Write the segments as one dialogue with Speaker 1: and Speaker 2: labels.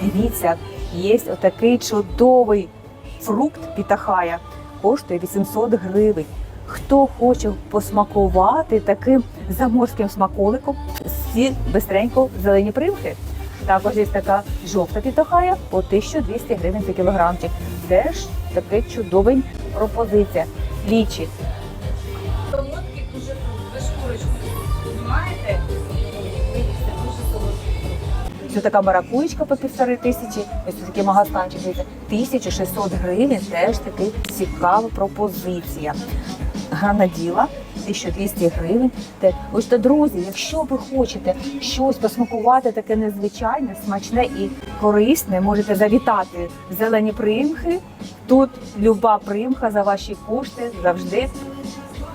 Speaker 1: Дивіться, є отакий чудовий фрукт пітахая. Коштує 800 гривень. Хто хоче посмакувати таким заморським смаколиком, всі бистренько зелені примхи. Також є така жовта пітахая по 1200 гривень за кілограмчик. Теж така чудова пропозиція. Лічі.
Speaker 2: Солодкий дуже фрукт. Ви шкурочку знімаєте?
Speaker 1: Це така маракуєчка по півтори тисячі. Ось такий магастанчик. дивіться, 1600 гривень. Теж така цікава пропозиція. Гранаділа 1200 гривень. Ось то, друзі, якщо ви хочете щось посмакувати таке незвичайне, смачне і корисне, можете завітати зелені примхи. Тут люба примха за ваші кошти завжди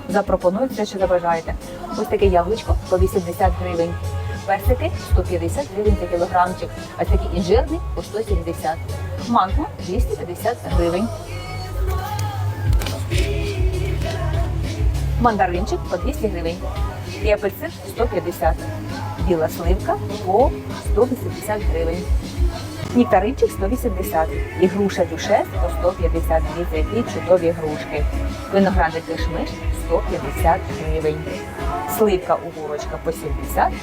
Speaker 1: запропонують все, що забажаєте. Ось таке яблучко по 80 гривень. Персики 150 гривень за кілограмчик, а такі інжирні по 170. Манго 250 гривень. Мандаринчик по 200 гривень. І апельсин 150. Біла сливка по 180 гривень. Нектаринчик 180. І груша дюшес по 150. Дивіться, які чудові грушки. Виноградик кишмиш 150 гривень. Сливка угорочка по 70.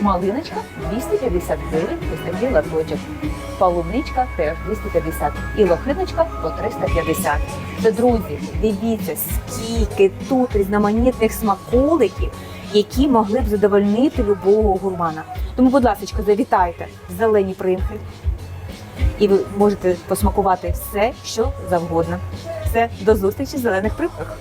Speaker 1: Малиночка 250 гривень, ось такий латочок. Полуничка теж 250. І лохиночка по 350. Це, друзі, дивіться, скільки тут різноманітних смаколиків, які могли б задовольнити любого гурмана. Тому, будь ласка, завітайте зелені примхи, і ви можете посмакувати все, що завгодно. Все, до зустрічі в зелених примхах.